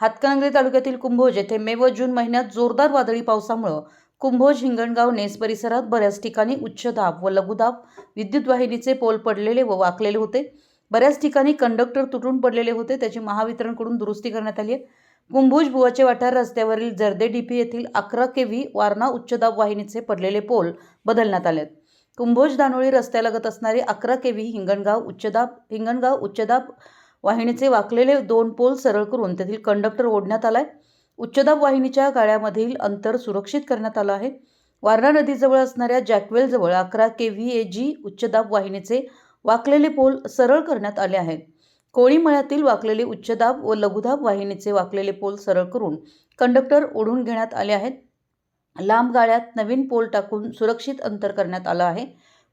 हातकणंगले तालुक्यातील कुंभोज येथे मे व जून महिन्यात जोरदार वादळी पावसामुळं कुंभोज हिंगणगाव नेस परिसरात बऱ्याच ठिकाणी उच्च दाब व लघुदाब विद्युत वाहिनीचे पोल पडलेले व वाकलेले होते. बऱ्याच ठिकाणी कंडक्टर तुटून पडलेले होते त्याची महावितरणकडून दुरुस्ती करण्यात आली आहे. कुंभोज बुवाचे वाठार रस्त्यावरील जर्दे डीपी येथील अकरा के व्ही वारणा उच्चदाब वाहिनीचे पडलेले पोल बदलण्यात आले आहेत. कुंभोज दानोळी रस्त्यालगत असणारे अकरा के व्ही हिंगणगाव उच्चदाब हिंगणगाव उच्चदाब वाहिनीचे वाकलेले दोन पोल सरळ करून तेथील कंडक्टर ओढण्यात आलाय. उच्चदाब वाहिनीच्या गाळ्यामधील अंतर सुरक्षित करण्यात आलं आहे. वारणा नदीजवळ असणाऱ्या जॅकवेलजवळ अकरा के व्ही ए जी उच्चदाब वाहिनीचे वाकलेले पोल सरळ करण्यात आले आहेत कोळीमळ्यातील वाकलेले उच्चदाब व लघुदाब वाहिनीचे वाकलेले पोल सरळ करून कंडक्टर ओढून घेण्यात आले आहेत. लांब गाळ्यात नवीन पोल टाकून सुरक्षित अंतर करण्यात आलं आहे.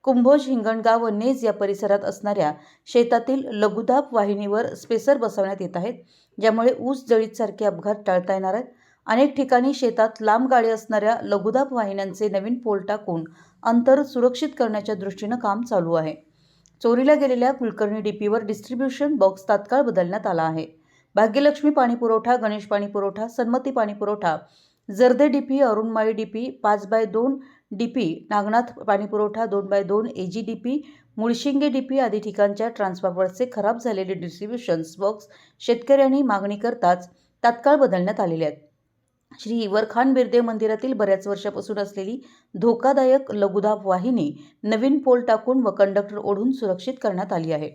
कुंभोज हिंगणगाव व नेज या परिसरात असणाऱ्या शेतातील लघुदाब वाहिनीवर स्पेसर बसवण्यात येत आहेत ज्यामुळे ऊस जळीतसारखे अपघात टाळता येणार आहेत. अनेक ठिकाणी शेतात लांब गाडी असणाऱ्या लघुदाब वाहिन्यांचे नवीन पोल टाकून अंतर सुरक्षित करण्याच्या दृष्टीनं काम चालू आहे. चोरीला गेलेल्या कुलकर्णी डीपीवर डिस्ट्रीब्युशन बॉक्स तात्काळ बदलण्यात आला आहे. भाग्यलक्ष्मी पाणीपुरवठा गणेश पाणीपुरवठा सन्मती पाणीपुरवठा जर्दे डीपी अरुणमाळी डीपी पाच बाय दोन डीपी नागनाथ पाणीपुरवठा दोन बाय दोन ए जी डीपी मुळशिंगे डीपी आदी ठिकाणच्या ट्रान्सफॉर्मरचे खराब झालेले डिस्ट्रीब्युशन्स बॉक्स शेतकऱ्यांनी मागणी करताच तात्काळ बदलण्यात आलेले आहेत. श्री वरखान बिरदेव मंदिरातील बऱ्याच वर्षापासून असलेली धोकादायक लघुदाब वाहिनी नवीन पोल टाकून व कंडक्टर ओढून सुरक्षित करण्यात आली आहे.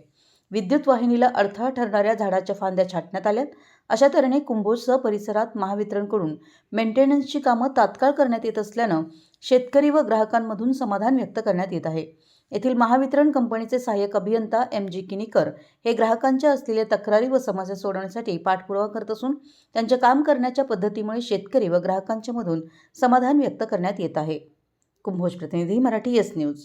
विद्युत वाहिनीला अडथळा ठरणाऱ्या झाडाच्या फांद्या छाटण्यात आल्यात. अशा तऱ्हेने कुंभोजसह परिसरात महावितरणकडून मेंटेनन्सची कामं तात्काळ करण्यात येत असल्यानं शेतकरी व ग्राहकांमधून समाधान व्यक्त करण्यात येत आहे. येथील महावितरण कंपनीचे सहाय्यक अभियंता एम जी किनीकर हे ग्राहकांच्या असलेल्या तक्रारी व समस्या सोडवण्यासाठी पाठपुरावा करत असून त्यांच्या काम करण्याच्या पद्धतीमुळे शेतकरी व ग्राहकांच्या मधून समाधान व्यक्त करण्यात येत आहे. कुंभोज प्रतिनिधी मराठी येस न्यूज.